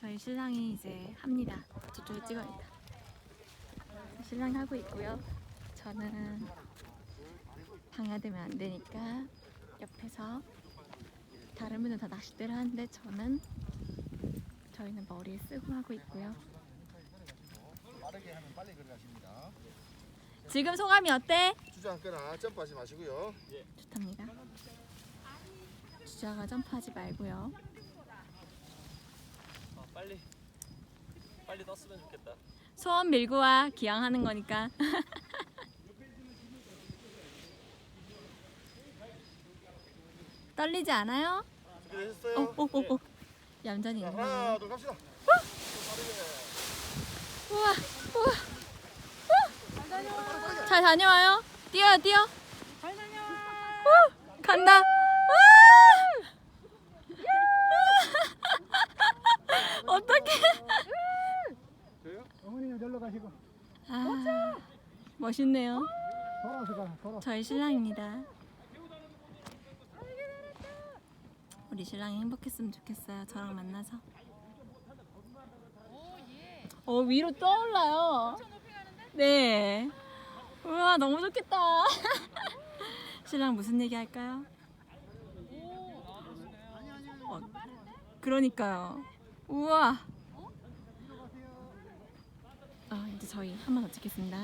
저희 신랑이 이제 합니다. 저쪽에 찍어야겠다. 신랑이 하고 있고요. 저는 방해되면 안 되니까 옆에서 다른 분은 다 낚싯대를 하는데 저는 저희는 머리에 쓰고 하고 있고요. 빠르게 하면 빨리 들어가십니다. 지금 소감이 어때? 주저앉거나 점프하지 마시고요. 좋답니다. 주자가 점프하지 말고요. 아, 빨리 빨리 떴으면 좋겠다. 소원 밀고 와 기양하는 거니까. 떨리지 않아요? 준비되셨어요? 어, 어, 어, 어. 얌전히 자, 있네. 하나, 둘, 갑시다. 우와, 우와. 우! 잘 다녀와요. 뛰어요, 뛰어. 잘 다녀와. 우! 간다. 우! 어떡해. 저요? 절로 가시고 아, 멋있네요. 돌아서 가. 돌아. 저희 신랑입니다. 우리 신랑이 행복했으면 좋겠어요. 저랑 만나서. 어 위로 떠올라요. 네. 우와 너무 좋겠다. 신랑 무슨 얘기 할까요? 어, 그러니까요. 우와. 아 이제 저희 한 번 더 찍겠습니다.